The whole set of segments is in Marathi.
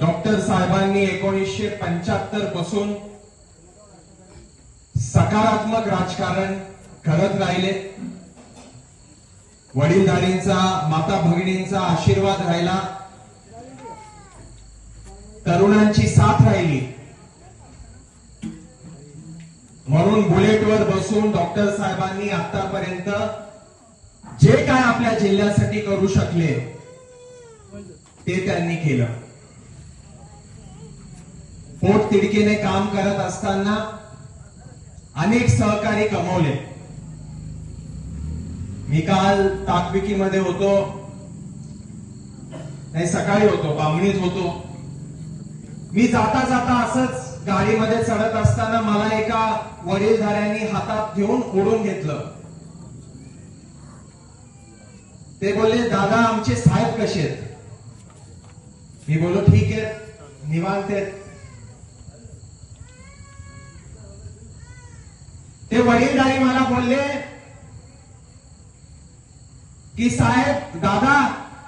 डॉक्टर साहेबांनी एकोणीसशे पंच्याहत्तरपासून सकारात्मक राजकारण करत राहिले. वडीलधारींचा माता भगिनींचा आशीर्वाद राहिला. तरुणांची साथ राहिली. म्हणून बुलेटवर बसून डॉक्टर साहेबांनी आतापर्यंत जे काय आपल्या जिल्ह्यासाठी करू शकले ते त्यांनी केलं. पोट तिडकीने काम करत असताना अनेक सहकारी कमवले. मी काल ताकविकीमध्ये होतो. नाही सकाळी होतो बामणीत होतो. मी जाता जाता असंच गाडीमध्ये चढत असताना मला एका वडीलधाऱ्यांनी हातात घेऊन ओढून घेतलं. ते बोलले दादा आमचे साहेब कसे आहेत? मी बोलो ठीक आहे निवांत आहेत. ते वडीलधारी मला बोलले की साहेब दादा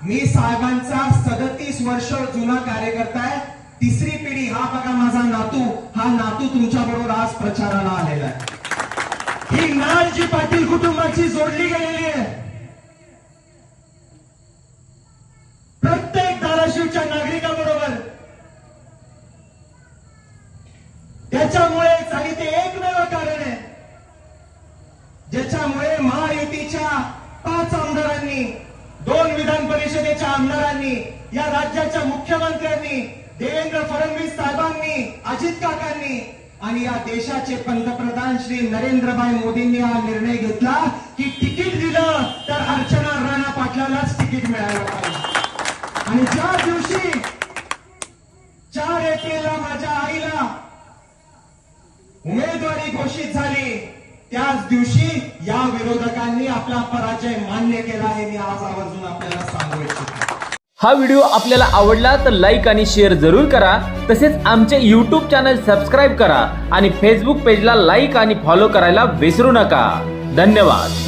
मी साहेबांचा सदतीस वर्ष जुना कार्यकर्ता आहे. तिसरी पिढी हा बघा माझा नातू हा नातू तुमच्या बरोबर आज प्रचाराला आलेला आहे. ही नाळ जी पाटील कुटुंबाची जोडली गेलेली आहे. प्रत्येक धाराशिवच्या नागरिकाबरोबर. त्याच्यामुळे झाली ते पाच आमदारांनी दोन विधान परिषदेच्या आमदारांनी या राज्याच्या मुख्यमंत्र्यांनी देवेंद्र फडणवीस साहेबांनी अजित काकांनी आणि या देशाचे पंतप्रधान श्री नरेंद्रभाई मोदींनी हा निर्णय घेतला की तिकीट दिलं तर अर्चना राणा पाटलालाच तिकीट मिळालं पाहिजे. आणि ज्या दिवशी चार एप्रिलला माझ्या आईला उमेदवारी घोषित झाली त्याच दिवशी या विरोधकांनी आपला पराजय मान्य केला हे मी आज आवर्जून आपल्याला सांगू इच्छितो. हा व्हिडिओ आपल्याला आवडला तर लाईक आणि शेअर जरूर करा. तसेच आमचे यूट्यूब चॅनल सबस्क्राईब करा आणि फेसबुक पेजला लाईक आणि फॉलो करायला विसरू नका. धन्यवाद.